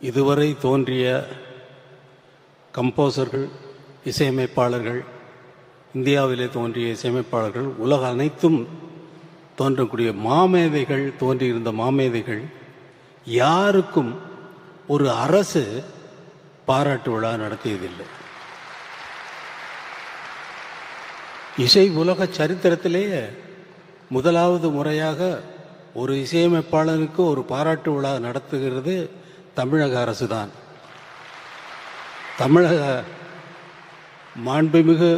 இதுவரை தோன்றிய கம்போசர்கள் இசையமைப்பாளர்கள் இந்தியாவிலே தோன்றிய இசையமைப்பாளர்கள் உலக அனைத்தும் தோன்றக்கூடிய மாமேதைகள் தோன்றியிருந்த மாமேதைகள் யாருக்கும் ஒரு அரசு பாராட்டு விழா நடத்தியதில்லை. இசை உலக சரித்திரத்திலேயே முதலாவது முறையாக ஒரு இசையமைப்பாளனுக்கு ஒரு பாராட்டு விழா நடத்துகிறது தமிழக அரசு தான் தமிழக மாண்புமிகு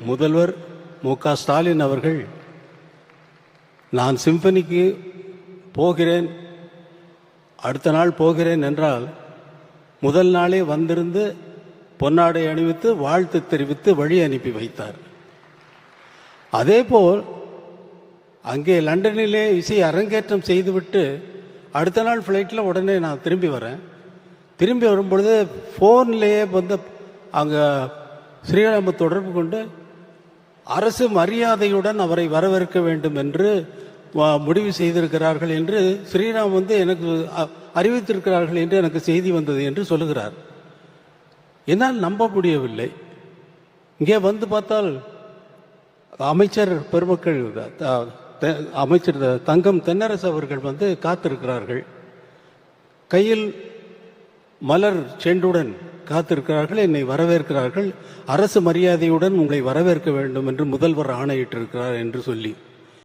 முதல்வர் மு க ஸ்டாலின் அவர்கள் நான் சிம்பனிக்கு போகிறேன் அடுத்த நாள் போகிறேன் என்றால் முதல் நாளே வந்திருந்து பொன்னாடை அணிவித்து வாழ்த்து தெரிவித்து வழி அனுப்பி வைத்தார். அதேபோல் அங்கே லண்டனிலே இசை அரங்கேற்றம் செய்துவிட்டு அடுத்த நாள் ஃப்ளைட்டில் உடனே நான் திரும்பி வரேன். திரும்பி வரும்பொழுது ஃபோன்லேயே வந்து அங்கே ஸ்ரீராம தொடர்பு கொண்டு அரசு மரியாதையுடன் அவரை வரவேற்க வேண்டும் என்று முடிவு செய்திருக்கிறார்கள் என்று ஸ்ரீராம் வந்து எனக்கு அறிவித்திருக்கிறார்கள் என்று எனக்கு செய்தி வந்தது என்று சொல்லுகிறார். என்னால் நம்ப முடியவில்லை. இங்கே வந்து பார்த்தால் அமைச்சர் பெருமக்கள் அமைச்சர் தங்கம் தென்னரசு அவர்கள் வந்து காத்திருக்கிறார்கள். கையில் மலர் செண்டுடன் காத்திருக்கிறார்கள் என்னை வரவேற்கிறார்கள். அரசு மரியாதையுடன் உங்களை வரவேற்க வேண்டும் என்று முதல்வர் ஆணையிட்டிருக்கிறார் என்று சொல்லி.